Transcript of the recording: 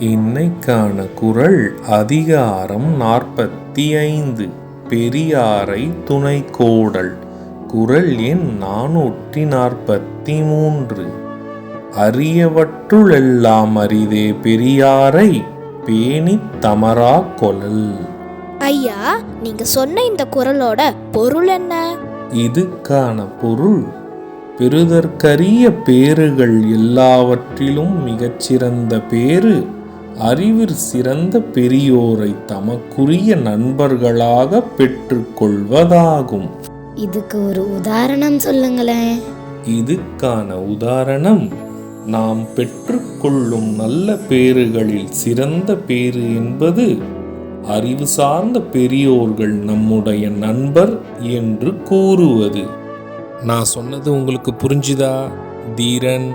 இன்னைக்கான குரல் அதிகாரம் நாற்பத்தி ஐந்து பெரியாரை துணை கோடல். குரல் எண் நானூற்றி நாற்பத்தி மூன்று அரியவற்றுளெல்லாம் அரிதே பெரியாரை பேணித் தமரா கொலல் ஐயா நீங்க சொன்ன இந்த குரலோட பொருள் என்ன? இதுக்கான பொருள் பெறுதற்கரிய பேறுகள் எல்லாவற்றிலும் மிகச்சிறந்த பேறு. அறிவிற் சிறந்த பெரியோரை தமக்குரிய நண்பர்களாக பெற்றுக்கொள்வதாகும். இதுக்கு ஒரு உதாரணம் சொல்லுங்களேன். இதுக்கான உதாரணம் நாம் பெற்றுக்கொள்ளும் நல்ல பேறுகளில் சிறந்த பேறு என்பது அறிவு சார்ந்த பெரியோர்கள் நம்முடைய நண்பர் என்று கூறுவது. நான் சொன்னது உங்களுக்கு புரிஞ்சுதா? தீரன்